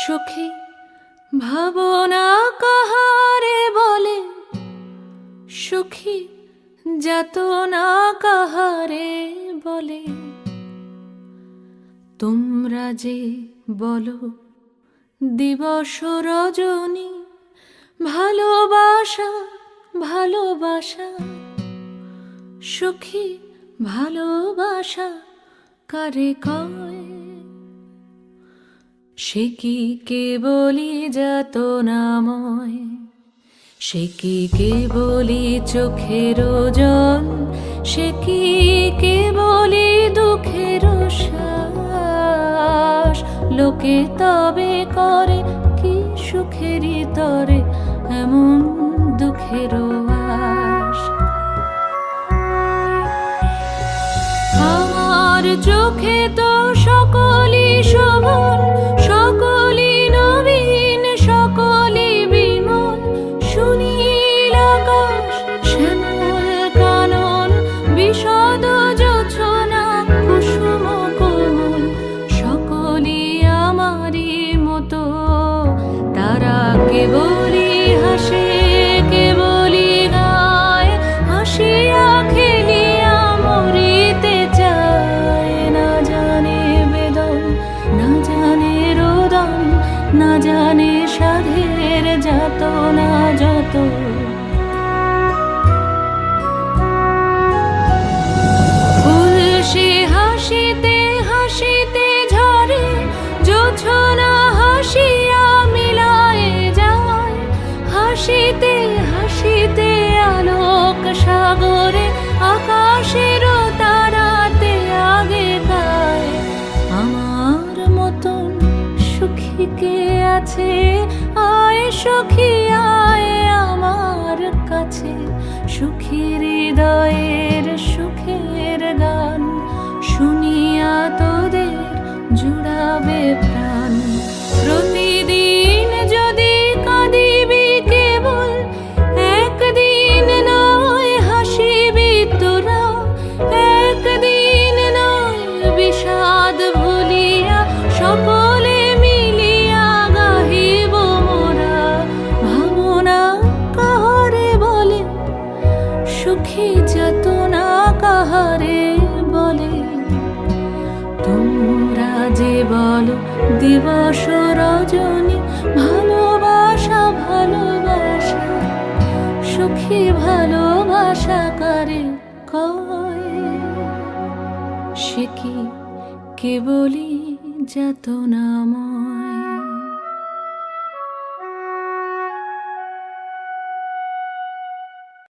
সুখী, ভাবনা কাহারে বলে? সুখী, যাতনা কাহারে বলে? তোমরা যে বলো, দিবস রজনী, ভালোবাসা ভালোবাসা? সুখী, ভালোবাসা কারে কয় সে কি কেবলি যত নাময় সে কি কেবলি চোখের জন সে কি কেবলি দুঃখের শ্বাস? লোকে তবে করে কি সুখেরই তরে এমন দুঃখের আশ আমার চোখে তো সকলই শোভন জানে সাধের যত। না যত হাসিতে হাসিতে ঝরে মিলায় যায়। হাসিতে কে আছে? আয় সখী আয় আমার কাছে। সুখী হৃদয়ের সুখী যাতনা কাহারে বলে? তোমরা যে বলো, দিবস রজনী, ভালোবাসা ভালোবাসা, সুখী, ভালোবাসা করে কয়? সে কি কেবলই যাতনাময়